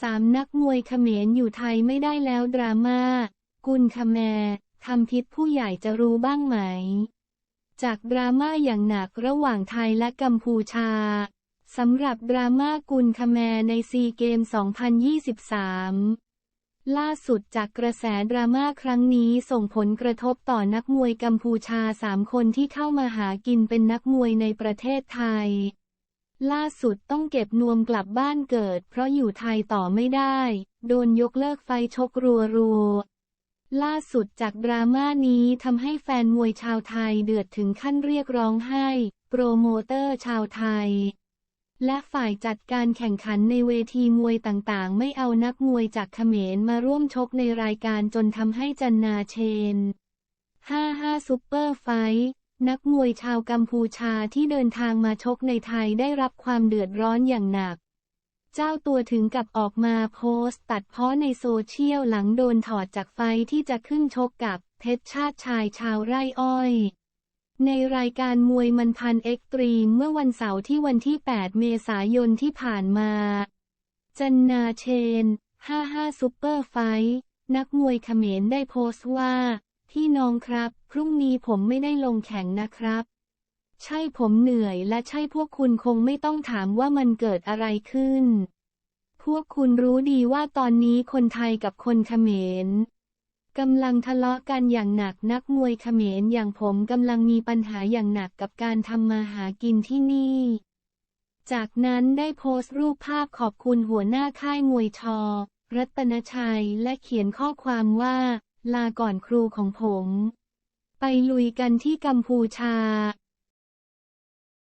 สามนักมวยเขมรอยู่ไทยไม่ได้แล้วดราม่า กุนคาแมทำพิษผู้ใหญ่จะรู้บ้างไหม จากดราม่าอย่างหนักระหว่างไทยและกัมพูชา สำหรับดราม่ากุนคาแมในซีเกม 2023 ล่าสุดจากกระแสดราม่าครั้งนี้ส่งผลกระทบต่อนักมวยกัมพูชาสามคนที่เข้ามาหากินเป็นนักมวยในประเทศไทย ล่าสุดต้องเก็บนวมกลับบ้านเกิด เพราะอยู่ไทยต่อไม่ได้ โดนยกเลิกไฟชกรัวรัวล่าสุดจากดราม่านี้ทำให้แฟนมวยชาวไทยเดือดถึงขั้นเรียกร้องให้ โปรโมเตอร์ชาวไทย และฝ่ายจัดการแข่งขันในเวทีมวยต่างๆ ไม่เอานักมวยจากเขมรมาร่วมชกในรายการจนทำให้จันนาเชน 55 ซุปเปอร์ไฟ นักมวยชาวกัมพูชาที่เดินทางมาชกในไทยได้รับความเดือดร้อนอย่างหนัก เจ้าตัวถึงกับออกมาโพสต์ตัดเพ้อในโซเชียลหลังโดนถอดจากไฟที่จะขึ้นชกกับเพชรชาติชายชาวไร่อ้อย ในรายการมวยมันพันเอ็กตรีมเมื่อวันเสาร์ที่วันที่ 8 เมษายนที่ผ่านมา จันนาเชน 55 ซุปเปอร์ไฟท์นักมวยเขมรได้โพสต์ว่า พี่น้องครับ พรุ่งนี้ผมไม่ได้ลงแข่งนะครับ ใช่ผมเหนื่อยและใช่พวกคุณคงไม่ต้องถามว่ามันเกิดอะไรขึ้น พวกคุณรู้ดีว่าตอนนี้คนไทยกับคนเขมรกำลังทะเลาะกันอย่างหนักนักมวยเขมรอย่างผมกำลังมีปัญหาอย่างหนักกับการทำมาหากินที่นี่ จากนั้นได้โพสต์รูปภาพขอบคุณหัวหน้าค่ายมวยชอ รัตนชัยและเขียนข้อความว่า ลาก่อนครูของผม ไปลุยกันที่กัมพูชา